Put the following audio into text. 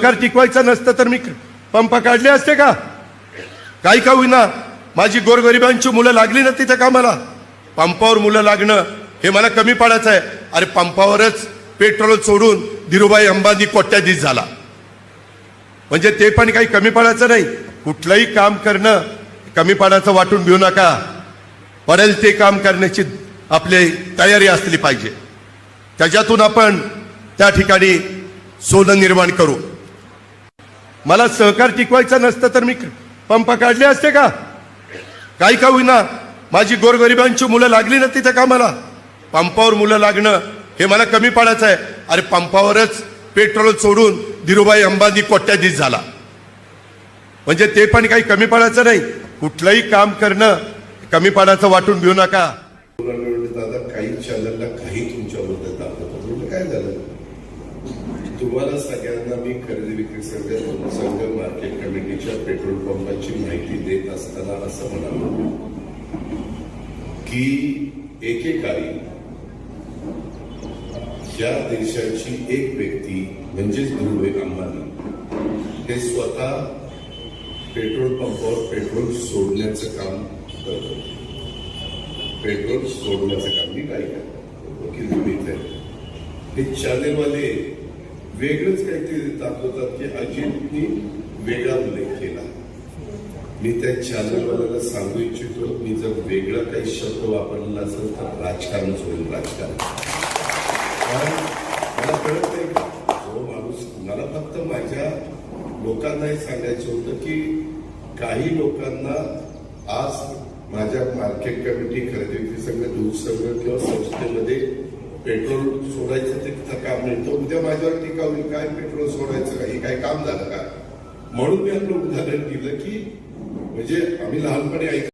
सहकार टिकवायचं नसतं तर मी पंप काढले असते का? काही का होईना. माझी गोरगरिबांची मुलं लागली ना तिथे कामाला. पंपावर मुलं लागणं हे मला कमी पडायचं आहे अरे पंपावरच पेट्रोल सोडून धीरूभाई अंबानी कोट्याधीश झाला. म्हणजे ते पण काही कमी पडायचं नाही. कुठलंही काम करणं कमी पडायचं वाटून घेऊ नका. पडेल ते काम करण्याची आपली तयारी असली पाहिजे. त्याच्यातून आपण त्या ठिकाणी सोनं निर्माण करू. मला सहकार टिकवायचा नसतं तर मी पंप काढले असते का? काही का होईना. माझी गोरगरिबांची मुलं लागली ना तिथे कामाला पंपावर मुलं लागणं हे मला कमी पाडायचं आहे. अरे पंपावरच पेट्रोल सोडून धीरूभाई अंबानी कोट्याधीश झाला. म्हणजे ते पण काही कमी पडायचं नाही. कुठलंही काम करणं कमी पाडायचं वाटून घेऊ नका. दादा काही चॅनलला काही तुमच्याबद्दल म्हणजे काय झालं? तुम्हाला सगळ्यांना मी खरेदी विक्री संघ संघ मार्केट कमिटीच्या पेट्रोल पंपाची माहिती देत असताना असं म्हणालो. की एकेकाळी या देशाची एक व्यक्ती म्हणजेच धुळे अंबानी हे स्वतः पेट्रोल पंपावर पेट्रोल सोडण्याचं काम करतो पेट्रोल सोडण्याचं काम मी काय करतो? की तुम्ही आहे हे चॅनेलवाले वेगळंच काहीतरी दाखवतात की अजितनी वेगळा उल्लेख केला. मी त्या चॅनलवाल्याला सांगू इच्छितो मी जर वेगळा काही शब्द वापरलेला असेल तर राजकारणच होईल राजकारण. कारण मला कळत नाही जो माणूस मला फक्त माझ्या लोकांना हे सांगायचं होतं की काही लोकांना आज माझ्या मार्केट कमिटी खरेदी विक्री संघ दूध संघ किंवा संस्थेमध्ये पेट्रोल सोडायचं ते तिथं काम नाही. तर उद्या माझ्यावर टीका होईल काय पेट्रोल सोडायचं का? हे काय काम झालं का? म्हणून मी आपलं उदाहरण दिलं की म्हणजे आम्ही लहानपणी ऐक